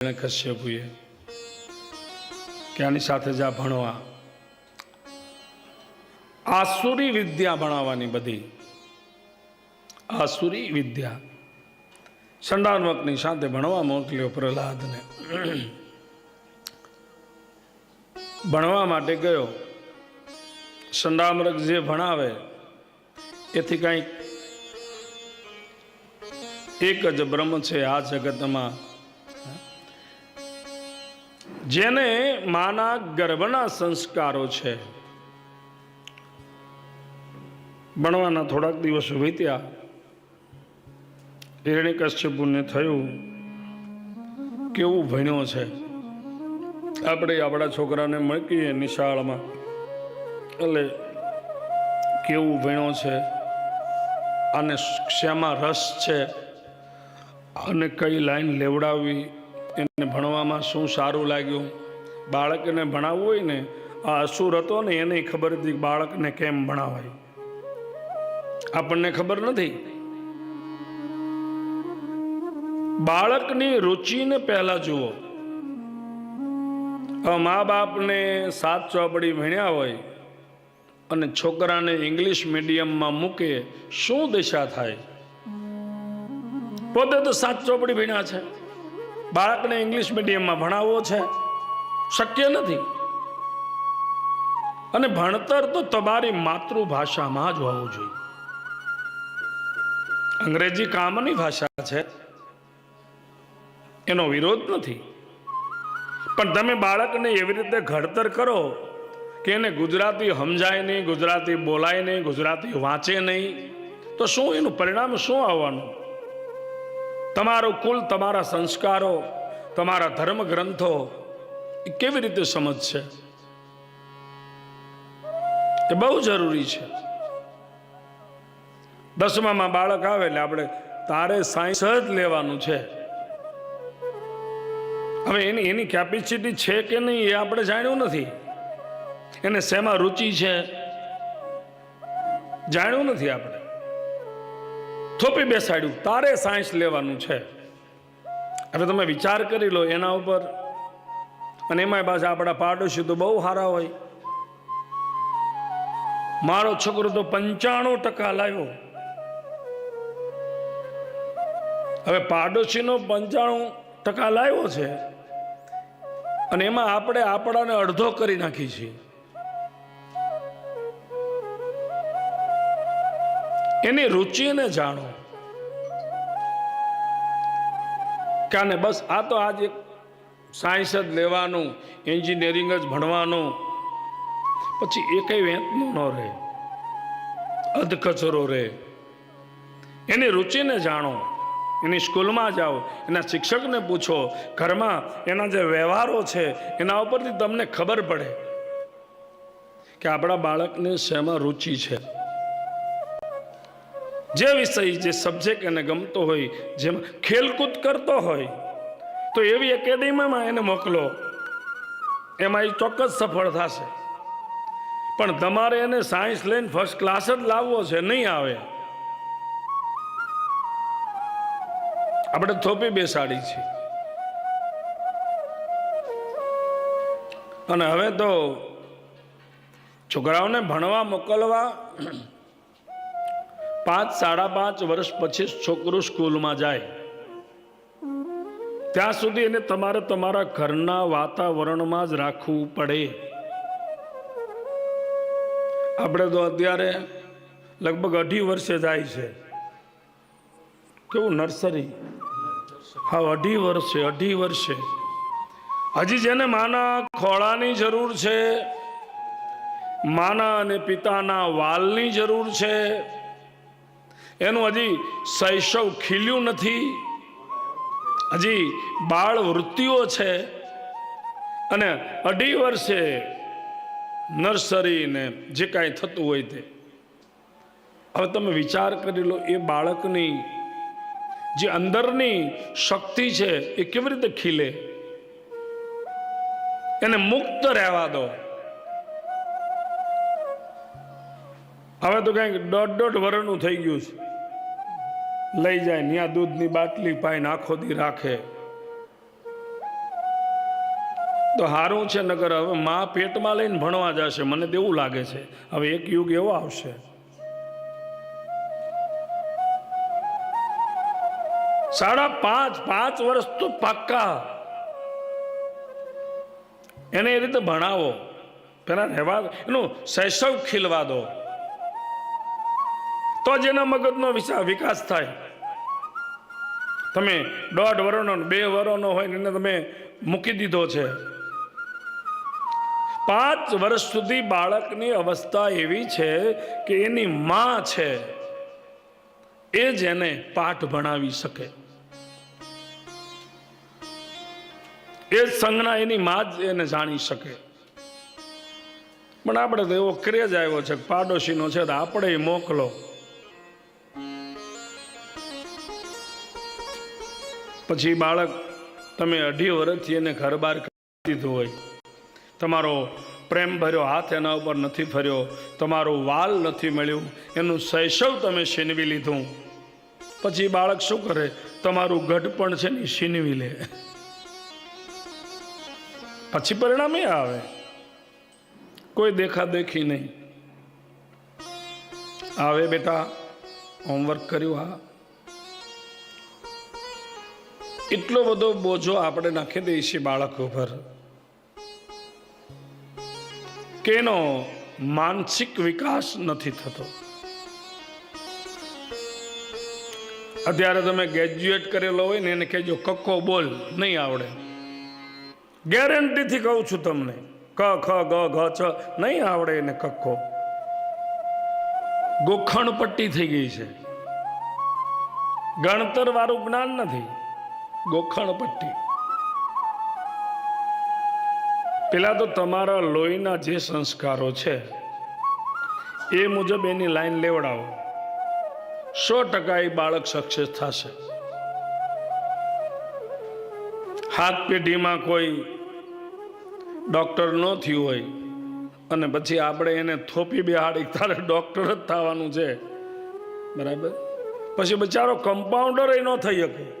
કશ્યપુએ કે આની સાથે જા ભણવા. આસુરી વિદ્યા ભણાવવાની બધી. આસુરી વિદ્યા. સંડાનવકની સાથે ભણવા મોકલ્યો પ્રહલાદને. ભણવા માટે ગયો. સંડામરક જે ભણાવે, એથી કંઈક એક જ બ્રહ્મ છે આ જગતમાં. જેને માના ગર્ભના સંસ્કારો છે. ભણવાના થોડાક દિવસો વીત્યા. હિરણી કશ્યપુને થયું કેવું ભણ્યો છે. આપણે આપણા છોકરાને મૂકીએ નિશાળમાં. એટલે કેવું ભણ્યો છે. અને શેમાં રસ છે. અને કઈ લાઈન લેવડાવવી. એને ભણવામાં શું સારું લાગ્યું? બાળકને ભણાવવું હોય ને, આ અસુર હતો ને એને ખબર હતી બાળકને કેમ ભણાવાય. આપણને ખબર નથી. બાળકની રુચિને પહેલા જુઓ. મા બાપને સાત ચોપડી ભણ્યા હોય અને છોકરાને ઇંગ્લિશ મીડિયમમાં મૂકે, શું દિશા થાય? પોતે તો સાત ચોપડી ભણ્યા છે. બાળકને ઇંગ્લિશ મીડિયમમાં ભણાવવો છે? શક્ય નથી. અને ભણતર તો તમારી માતૃભાષામાં જ હોવું જોઈએ. અંગ્રેજી કામની ભાષા છે. એનો વિરોધ નથી. પણ તમે બાળકને એવી રીતે ઘડતર કરો કે એને ગુજરાતી સમજાય નહીં, ગુજરાતી બોલાય નહીં, ગુજરાતી વાંચે નહીં, તો શું એનું પરિણામ શું આવવાનું? તમારું કુલ, તમારા સંસ્કારો, તમારા ધર્મ ગ્રંથો એ કેવી રીતે સમજશે એ બહુ જરૂરી છે. દસમામાં બાળક આવે એટલે આપણે તારે સાયન્સ જ લેવાનું છે. હવે એની એની કેપેસિટી છે કે નહીં એ આપણે જાણ્યું નથી. એને શેમાં રુચિ છે? જાણ્યું નથી આપણે. થોપી બેસાડ્યું. તારે સાયન્સ લેવાનું છે. હવે તમે વિચાર કરી લો એના ઉપર. અને એમાંય પાછા આપણા પાડોશી તો બહુ સારા હોય. મારો છોકરો તો પંચાણું ટકા લાવ્યો. હવે પાડોશીનો પંચાણું ટકા લાવ્યો છે. અને એમાં આપણે આપણાને અડધો કરી નાખી છીએ. એની રુચિને જાણો. કાને બસ આ તો આજે સાયન્સ જ લેવાનું, એન્જિનિયરિંગ જ ભણવાનું. પછી એ કઈ વેંતનું ન રહે. અધકચરો રહે. એની રુચિને જાણો. એની સ્કૂલમાં જાઓ, એના શિક્ષકને પૂછો, ઘરમાં એના જે વ્યવહારો છે, એના ઉપરથી તમને ખબર પડે? કે આપણા બાળકને શેમાં રુચિ છે? જે વિષય જે સબ્જેક્ટ એને ગમતો હોય, જેમાં ખેલકૂદ કરતો હોય, તો એવી એકેડેમીમાં એને મોકલો. એમાં એ ચોક્કસ સફળ થશે. પણ તમારે એને સાયન્સ લઈને ફર્સ્ટ ક્લાસ જ લાવવો છે, નહીં આવે. આપણે થોપી બેસાડી છે. અને હવે તો છોકરાઓને ભણવા મોકલવા પાંચ, સાડા પાંચ વર્ષ પછી છોકરો સ્કૂલમાં જાય. ત્યાં સુધી એને તમારે તમારા ઘરના વાતાવરણમાં જ રાખવું પડે. આપણે તો અત્યારે લગભગ અઢી વર્ષે જાય છે. કેવું નર્સરી? હા, અઢી વર્ષે અઢી વર્ષે. હજી જેને માના ખોળાની જરૂર છે, માના અને પિતાના વાલની જરૂર છે એનું હજી શૈશવ ખીલ્યું નથી. હજી બાળ વૃત્તિઓ છે. અને અઢી વર્ષે નર્સરી ને જે કાંઈ થતું હોય તે. હવે તમે વિચાર કરી લો, એ બાળકની જે અંદરની શક્તિ છે, એ કેવી રીતે ખીલે? એને મુક્ત રહેવા દો. હવે તો કંઈક દોઢ દોઢ વર્ષનું થઈ ગયું છે. લઈ જાય ત્યાં દૂધની બાટલી પાઈને આખો દી રાખે. તો સારું છે નગર હવે મા પેટમાં લઈને ભણવા જશે. મને તેવું લાગે છે, હવે એક યુગ એવો આવશે. સાડા પાંચ પાંચ વર્ષ તો પાક્કા. એને એ રીતે ભણાવો. પેલા રહેવા એનું શૈશવ ખીલવા દો. તો જ એના મગજનો વિકાસ થાય. તમે દોઢ વર્ષનો બે વર્ષનો હોય એને તમે મૂકી દીધો છે. પાંચ વર્ષ સુધી બાળકની અવસ્થા એવી છે કે એની માં છે. એ જ એને પાઠ ભણાવી શકે. એ સંજ્ઞા એની માં જ એને જાણી શકે. પણ આપણે તો એવો ક્રેજ આવ્યો છે પાડોશીનો છે તો આપણે મોકલો. પછી બાળક તમે અઢી વર્ષથી એને ઘર બહાર કરી દીધું હોય, તમારો પ્રેમ ભર્યો, હાથ એના ઉપર નથી ફર્યો, તમારું વાલ નથી મળ્યું, એનું શૈશવ તમે છીનવી લીધું. પછી બાળક શું કરે? તમારું ગઢપણ છે ને છીનવી લે. પછી પરિણામ એ આવે. કોઈ દેખાદેખી નહીં. આવે બેટા હોમવર્ક કર્યું, હા. એટલો બધો બોજો આપણે નાખી દઈએ છીએ બાળક ઉપર. કે એનો માનસિક વિકાસ નથી થતો. અત્યારે તમે ગ્રેજ્યુએટ કરેલો હોય ને એને કહેજો, કક્કો બોલ, નહીં આવડે. ગેરંટીથી કહું છું તમને, ક, ખ, ગ, ઘ ચ નહીં આવડે એને કક્કો. ગોખણપટ્ટી થઈ ગઈ છે. ગણતર વાળું જ્ઞાન નથી. ગોખણ પટ્ટી પેલા તો તમારા લોહીના જે સંસ્કારો છે, એ મુજબ એની લાઈન લેવડાવો. સો ટકા એ બાળક સક્સેસ થશે. હાથ પેઢીમાં કોઈ ડૉક્ટર ન થયું હોય, અને પછી આપણે એને થોપી બેહાડી તારે ડૉક્ટર જ થવાનું છે. બરાબર? પછી બચારો કમ્પાઉન્ડર એ ન થઈ શકે.